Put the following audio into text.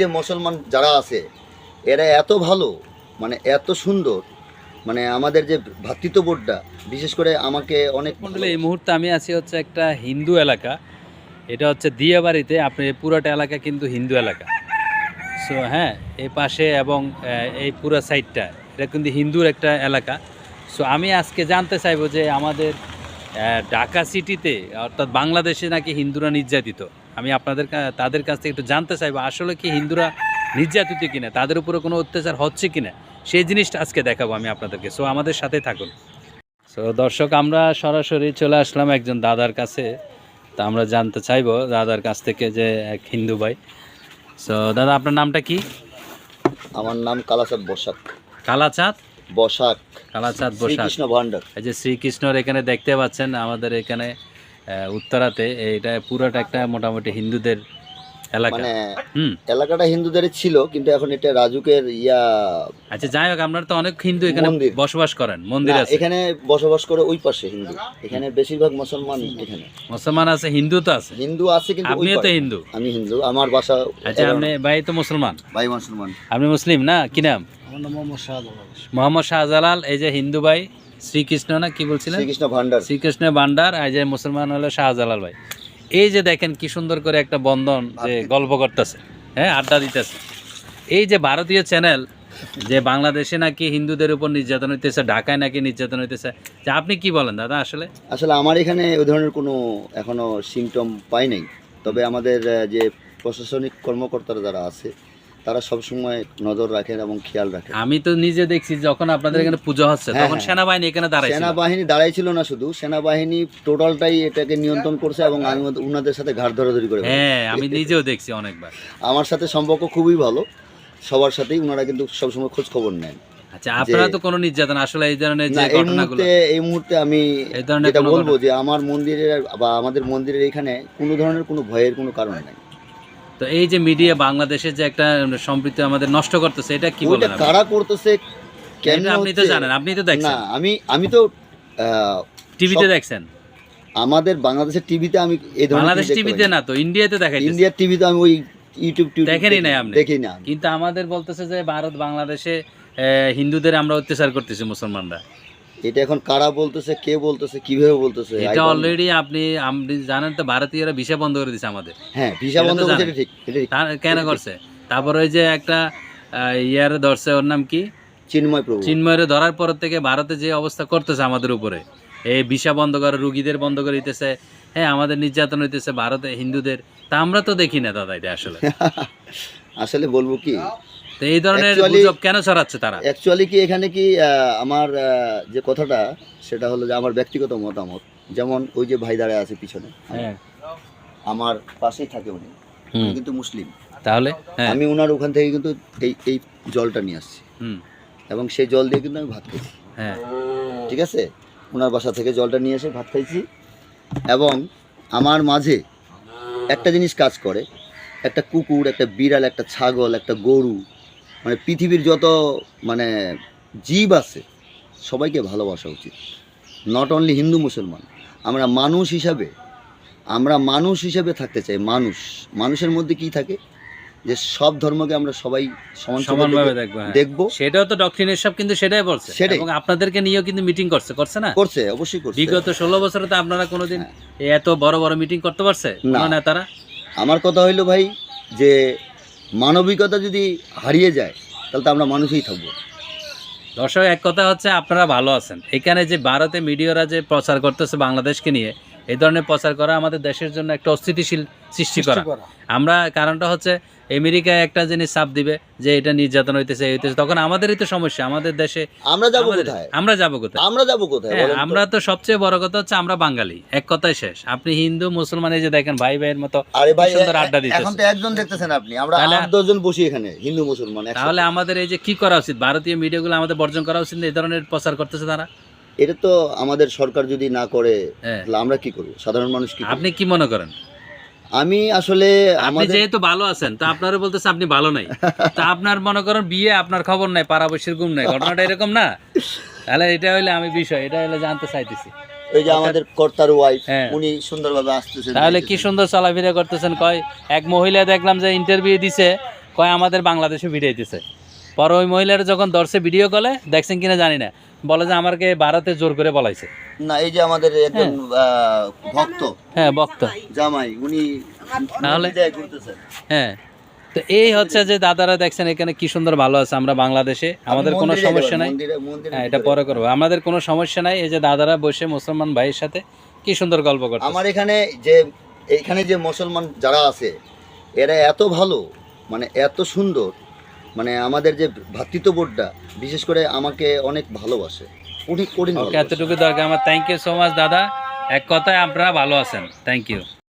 যে মুসলমান যারা আছে, এরা এত ভালো মানে এত সুন্দর মানে আমাদের যে ভ্রাতৃত্ববোধটা বিশেষ করে আমাকে অনেক এই মুহূর্তে আমি আছি হচ্ছে একটা হিন্দু এলাকা। এটা হচ্ছে দিয়াবাড়িতে আপনার এই পুরাটা এলাকা কিন্তু হিন্দু এলাকা। সো হ্যাঁ এই পাশে এবং এই পুরো সাইডটা এটা কিন্তু হিন্দুর একটা এলাকা। সো আমি আজকে জানতে চাইব যে আমাদের ঢাকা সিটিতে অর্থাৎ বাংলাদেশে নাকি হিন্দুরা নির্যাতিত? আমি আপনাদের তাদের কাছ থেকে একটু জানতে চাইব আসলে কি হিন্দুরা নির্যাতিত কিনা? তাদের উপরে কোনো অত্যাচার হচ্ছে কিনা? সেই জিনিসটা আজকে দেখাবো আমি আপনাদেরকে। সো আমাদের সাথে থাকুন। সো দর্শক আমরা সরাসরি চলে আসলাম একজন দাদার কাছে। তা আমরা জানতে চাইব দাদার কাছ থেকে যে এক হিন্দু ভাই। সো দাদা আপনার নামটা কি? আমার নাম কালাচাঁদ বসাক। কালাচাঁদ? বসাক। কালাচাঁদ বসাক। শ্রীকৃষ্ণ ভান্ডার এই যে শ্রীকৃষ্ণর এখানে দেখতে পাচ্ছেন আমাদের এখানে উত্তরাতে এটা পুরোটা একটা মোটামুটি হিন্দুদের এলাকা। মানে এলাকাটা হিন্দুদের ছিল কিন্তু এখন এটা রাজুকের ইয়া আচ্ছা যাই হোক আপনারা তো অনেক হিন্দু এখানে বসবাস করেন মন্দির আছে। এখানে বসবাস করে ওই পাশে হিন্দু। এখানে বেশিরভাগ মুসলমান এখানে। মুসলমান আছে হিন্দু তো আছে। হিন্দু আছে কিন্তু আপনিও তো হিন্দু। আমি হিন্দু আমার বাসা আচ্ছা আপনি ভাই তো মুসলমান? ভাই মুসলমান। আপনি মুসলিম না? কি নাম? আমার নাম মোহাম্মদ শাহজালাল। মোহাম্মদ শাহজালাল এই যে হিন্দু ভাই। শ্রীকৃষ্ণ না কি বলছিলেন? শ্রীকৃষ্ণ ভান্ডার শ্রীকৃষ্ণ ভান্ডার এই যে মুসলমান হলো শাহজালাল ভাই। এই যে দেখেন কি সুন্দর করে একটা বন্ধন যে গল্প করতেছে হ্যাঁ আড্ডা দিতেছে। এই যে ভারতীয় চ্যানেল যে বাংলাদেশে নাকি হিন্দুদের উপর নির্যাতন হইতেছে ঢাকায় নাকি নির্যাতন হইতেছে যে আপনি কি বলেন দাদা আসলে? আসলে আমার এখানে ওই ধরনের কোনো এখনও সিমটম পাই নাই। তবে আমাদের যে প্রশাসনিক কর্মকর্তারা যারা আছে তারা সব সময় নজর রাখেন এবং খেয়াল রাখেন। আমি তো নিজে দেখছি যখন আপনাদের এখানে পুজো হচ্ছে হ্যাঁ, তখন হ্যাঁ। সেনাবাহিনী এখানে দাঁড়াইছে সেনাবাহিনী দাঁড়াইছিল না শুধু সেনাবাহিনী টোটালটাই এটাকে নিয়ন্ত্রণ করছে এবং আমি উনাদের সাথে ঘাট ধরাধরি করে হ্যাঁ আমি নিজেও দেখছি অনেকবার। আমার সাথে সম্পর্ক খুবই ভালো সবার সাথেই ওনারা কিন্তু সবসময় খোঁজ খবর নেন। আচ্ছা আপনারা তো কোনো নির্যাতন আসলে এই ধরনের যে ঘটনাগুলো এই মুহূর্তে আমি ধরনের বলব যে আমার মন্দিরের বা আমাদের মন্দিরের এখানে কোনো ধরনের কোনো ভয়ের কোনো কারণ নাই। তো এই যে মিডিয়া বাংলাদেশের যে একটা সম্প্রীতি আমাদের নষ্ট করতেছে এটা কি বলেন কারা করতেছে কেন আপনি তো জানেন আপনি তো না দেখছেন আমি আমি তো টিভিতে দেখছেন? আমাদের বাংলাদেশের টিভিতে আমি এই ধরনের বাংলাদেশ টিভিতে না তো ইন্ডিয়াতে দেখাই ইন্ডিয়ার টিভিতে আমি ওই ইউটিউব টিউব দেখেনই না আপনি? দেখি না কিন্তু আমাদের বলতেছে যে ভারত বাংলাদেশে হিন্দুদের আমরা অত্যাচার করতেছি মুসলমানরা। এটা এখন কারা বলতেছে কে বলতেছে কীভাবে বলতেছে? এটা অলরেডি আপনি আপনি জানেন তো ভারতীয়রা ভিসা বন্ধ করে দিছে আমাদের। হ্যাঁ ভিসা বন্ধ। এটা ঠিক কেন করছে? তারপর ওই যে একটা ইয়ার ধরছে ওর নাম কি? চিন্ময় প্রভু। চিন্ময়ের ধরার পর থেকে ভারতে যে অবস্থা করতেছে আমাদের উপরে এই ভিসা বন্ধ করে রুগীদের বন্ধ করে দিতেছে হ্যাঁ আমাদের নির্যাতন হইতেছে ভারতে হিন্দুদের তা আমরা তো দেখি না দাদা এটা আসলে। আসলে বলব কি তো এই ধরনের গুজব কেন ছড়াচ্ছে তারা? অ্যাকচুয়ালি কি এখানে কি আমার যে কথাটা সেটা হলো যে আমার ব্যক্তিগত মতামত। যেমন ওই যে ভাই দাঁড়ায় আছে পিছনে হ্যাঁ আমার পাশেই থাকে উনি। কিন্তু মুসলিম। তাহলে? হ্যাঁ। আমি ওনার ওখান থেকে কিন্তু এই এই জলটা নিয়ে আসছি। হুম। এবং সেই জল দিয়ে কিন্তু আমি ভাত খাইছি। হ্যাঁ। ঠিক আছে? ওনার বাসা থেকে জলটা নিয়ে এসে ভাত খাইছি। এবং আমার মাঝে একটা জিনিস কাজ করে। একটা কুকুর একটা বিড়াল একটা ছাগল একটা গরু মানে পৃথিবীর যত মানে জীব আছে সবাইকে ভালোবাসা উচিত। নট অনলি হিন্দু মুসলমান। আমরা মানুষ হিসাবে আমরা মানুষ হিসাবে থাকতে চাই মানুষ। মানুষের মধ্যে কি থাকে? যে সব ধর্মকে আমরা সবাই সমান সমানভাবে দেখব হ্যাঁ। সেটাও তো ডক্টরিনের সব কিন্তু সেটাই বলছে। সেটাই। এবং আপনাদেরকে নিয়েও কিন্তু মিটিং করছে করছে না? করছে অবশ্যই করছে। বিগত ষোলো বছরে তো আপনারা কোনোদিন এত বড় বড় মিটিং করতে পারছে? না। নেতারা? আমার কথা হইল ভাই যে মানবিকতা যদি হারিয়ে যায়, তাহলে তো আমরা মানুষই থাকব। দর্শক, এক কথা হচ্ছে আপনারা ভালো আছেন। এখানে যে ভারতে মিডিয়ারা যে প্রচার করতেছে বাংলাদেশকে নিয়ে এই ধরনের প্রচার করা আমাদের দেশের জন্য একটা অস্থিতিশীল সৃষ্টি করা। আমরা কারণটা হচ্ছে আমেরিকায় একটা জিনিস চাপ দিবে যে এটা নির্যাতন হইতেছে হইতেছে তখন আমাদেরই তো সমস্যা আমাদের দেশে আমরা যাব কোথায়? আমরা যাব কোথায়? আমরা যাব কোথায় হ্যাঁ? আমরা তো সবচেয়ে বড় কথা হচ্ছে আমরা বাঙালি এক কথাই শেষ। আপনি হিন্দু মুসলমান এই যে দেখেন ভাই ভাইয়ের মতো সুন্দর আড্ডা দিতেছে। এখন তো একজন দেখতেছেন আপনি আমরা তাহলে- আট দশজন বসি এখানে হিন্দু মুসলমান তাহলে আমাদের এই যে কি করা উচিত? ভারতীয় মিডিয়াগুলো আমাদের বর্জন করা উচিত এই ধরনের প্রচার করতেছে তারা? এটা তো আমাদের সরকার যদি না করে হ্যাঁ। তাহলে আমরা কি করব? সাধারণ মানুষ কি আপনি কি মনে করেন? আমি আসলে আপনি আমাদের যেহেতু ভালো আছেন তা আপনারও বলতেছে আপনি ভালো নাই। তা আপনার মনে করেন বিয়ে আপনার খবর নাই পাড়াবশীর গুম নাই ঘটনাটা এরকম না? তাহলে এটা হইলে আমি বিষয় এটা হইলে জানতে চাইতেছি। ওই যে আমাদের কর্তার ওয়াইফ হ্যাঁ। উনি সুন্দরভাবে আসতেছেন তাহলে কি সুন্দর চলাফেরা করতেছেন? কয় এক মহিলা দেখলাম যে ইন্টারভিউ দিছে কয় আমাদের বাংলাদেশে ভিডিও দিতেছে পরে ওই মহিলার যখন দর্শে ভিডিও কলে দেখছেন কিনা জানি না। বলে যে আমাকে ভারতে জোর করে বলাইছে। না এই যে আমাদের একজন ভক্ত। হ্যাঁ বক্ত জামাই উনি তাহলে? হ্যাঁ। তো এই হচ্ছে যে দাদারা দেখছেন এখানে কি সুন্দর ভালো আছে আমরা বাংলাদেশে। আমাদের কোনো সমস্যা নাই। হ্যাঁ এটা পরে করব। আমাদের কোনো সমস্যা নাই। এই যে দাদারা বসে মুসলমান ভাইয়ের সাথে কি সুন্দর গল্প করে আমার এখানে যে এখানে যে মুসলমান যারা আছে এরা এত ভালো মানে এত সুন্দর মানে আমাদের যে ভ্রাতৃত্ববোধটা বিশেষ করে আমাকে অনেক ভালোবাসে। অনেক কঠিন এতটুকু দরকার। আমার থ্যাংক ইউ সো মাচ দাদা। এক কথায় আপনারা ভালো আছেন। Thank you